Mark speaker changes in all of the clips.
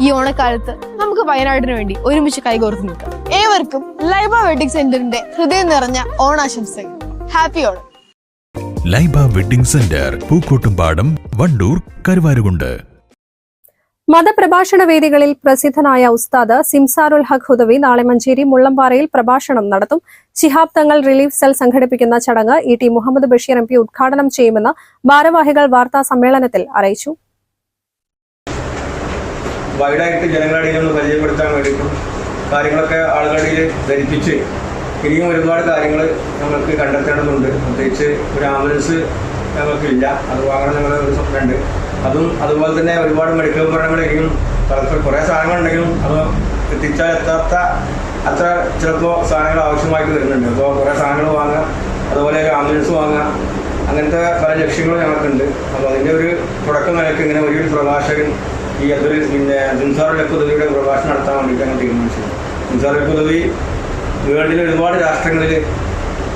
Speaker 1: ഈ ഓണക്കാലത്ത് നമുക്ക് വയനാടിന് വേണ്ടി ഒരുമിച്ച് കൈകോർത്ത് നിൽക്കാം. ഏവർക്കും ലൈബ വെഡിങ് സെന്ററിന്റെ ഹൃദയം നിറഞ്ഞ ഓണാശംസകൾ. Happy Onam.
Speaker 2: Laiba wedding centre Pookkottumpadam Wandoor Karuvarakundu.
Speaker 3: മതപ്രഭാഷണ വേദികളിൽ പ്രസിദ്ധനായ ഉസ്താദ് സിംസാറുൽ ഹഖ് ഹുദവി നാളെ മഞ്ചേരി മുള്ളംപാറയിൽ പ്രഭാഷണം നടത്തും. ശിഹാബ് തങ്ങൾ റിലീഫ് സെൽ സംഘടിപ്പിക്കുന്ന ചടങ്ങ് E T Muhammad Basheer M P ഉദ്ഘാടനം ചെയ്യുമെന്ന് ഭാരവാഹികൾ വാർത്താ സമ്മേളനത്തിൽ അറിയിച്ചു.
Speaker 4: വൈഡായിട്ട് ജനങ്ങളുടെ ഒന്ന് പരിചയപ്പെടുത്താൻ വേണ്ടിയിട്ടും കാര്യങ്ങളൊക്കെ ആളുകളുടെ ധരിപ്പിച്ച് ഇനിയും ഒരുപാട് കാര്യങ്ങൾ നമുക്ക് കണ്ടെത്തേണ്ടതുണ്ട്. പ്രത്യേകിച്ച് ഒരു ആംബുലൻസ് ഞങ്ങൾക്കില്ല. അത് വാങ്ങണം ഞങ്ങൾ ഒരു സ്വപ്നമുണ്ട് അതും അതുപോലെ തന്നെ ഒരുപാട് മെഡിക്കൽ ഉപകരണങ്ങൾ ഇനിയും കുറേ സാധനങ്ങളുണ്ടെങ്കിലും അത് എത്തിച്ചാൽ എത്താത്ത അത്ര ചിലപ്പോൾ സാധനങ്ങൾ ആവശ്യമായിട്ട് വരുന്നുണ്ട്. അപ്പോൾ കുറേ സാധനങ്ങൾ വാങ്ങുക അതുപോലെ ആംബുലൻസ് വാങ്ങുക അങ്ങനത്തെ പല ലക്ഷ്യങ്ങളും ഞങ്ങൾക്കുണ്ട്. അപ്പോൾ അതിന്റെ ഒരു തുടക്കം നിലയ്ക്ക് ഇങ്ങനെ ഒരു പ്രഭാഷകൻ ഈ അതൊരു പിന്നെ നിൻസാർ ലക്കുദവിയുടെ പ്രഭാഷണം നടത്താൻ വേണ്ടിയിട്ട് ഞങ്ങൾ തീരുമാനിച്ചത് നിൻസാർ ലക്കുദവി വേൾഡിലെ ഒരുപാട് രാഷ്ട്രങ്ങളിൽ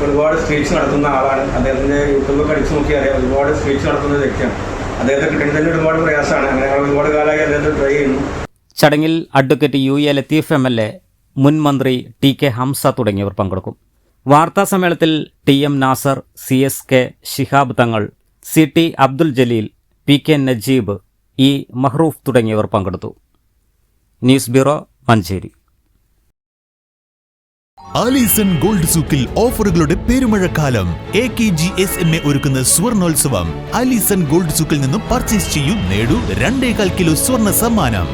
Speaker 4: ഒരുപാട് സ്പീച്ച് നടത്തുന്ന ആളാണ്. അദ്ദേഹത്തിന്റെ യൂട്യൂബൊക്കെ അടിച്ചു നോക്കി അറിയാം ഒരുപാട് സ്പീച്ച് നടത്തുന്ന വ്യക്തിയാണ്. അദ്ദേഹത്തെ കിട്ടുന്നതിന് ഒരുപാട് പ്രയാസമാണ്. അങ്ങനെ ഞങ്ങൾ ഒരുപാട് കാലമായി അദ്ദേഹത്തെ ട്രൈ ചെയ്യുന്നു.
Speaker 5: ചടങ്ങിൽ advocate U A Latheef M L A മുൻ മന്ത്രി ടി കെ ഹംസ തുടങ്ങിയവർ പങ്കെടുക്കും. വാർത്താ സമ്മേളനത്തിൽ T M Nasar C S K Shihab Thangal C T Abdul Jaleel P K Najeeb E Mahroof തുടങ്ങിയവർ പങ്കെടുത്തു. News bureau Manjeri.
Speaker 2: Alison gold സൂക്കിൽ ഓഫറുകളുടെ പെരുമഴക്കാലം. A K G S M A ഒരുക്കുന്ന സ്വർണോത്സവം. ആലീസൺ ഗോൾഡ് സൂക്കിൽ നിന്നും പർച്ചേസ് ചെയ്യൂ നേടൂ രണ്ടേകാൽ kilo സ്വർണ സമ്മാനം.